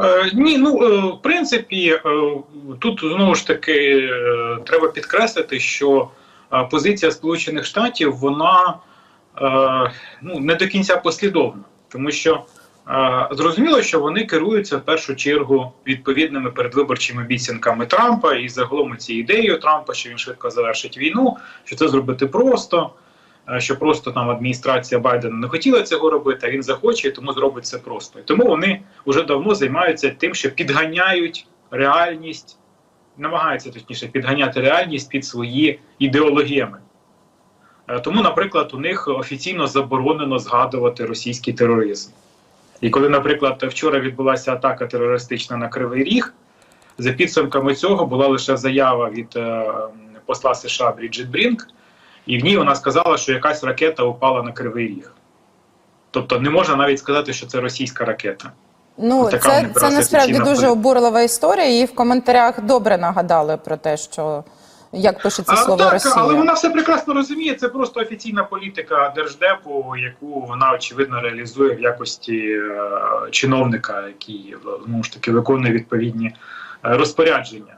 Е, ні, ну е, в принципі, е, тут знову ж таки треба підкреслити, що позиція Сполучених Штатів вона ну, не до кінця послідовна, тому що зрозуміло, що вони керуються в першу чергу відповідними передвиборчими обіцянками Трампа і загалом цією ідеєю Трампа, що він швидко завершить війну, що це зробити просто. Е, Що просто там адміністрація Байдена не хотіла цього робити, а він захоче, тому зробить це просто. І тому вони вже давно займаються тим, що підганяють реальність, намагаються точніше підганяти реальність під свої ідеологіями. Е, Тому, наприклад, у них офіційно заборонено згадувати російський тероризм. І коли, наприклад, вчора відбулася атака терористична на Кривий Ріг, за підсумками цього була лише заява від е, посла США Бріджит Брінк, і в ній вона сказала, що якась ракета упала на Кривий Ріг. Тобто не можна навіть сказати, що це російська ракета. Ну, Така це, це насправді дуже обурлива історія. І в коментарях добре нагадали про те, що як пишеться слово так, Росія. але вона все прекрасно розуміє. Це просто офіційна політика держдепу, яку вона очевидно реалізує в якості е, чиновника, який знову ж таки виконує відповідні е, розпорядження.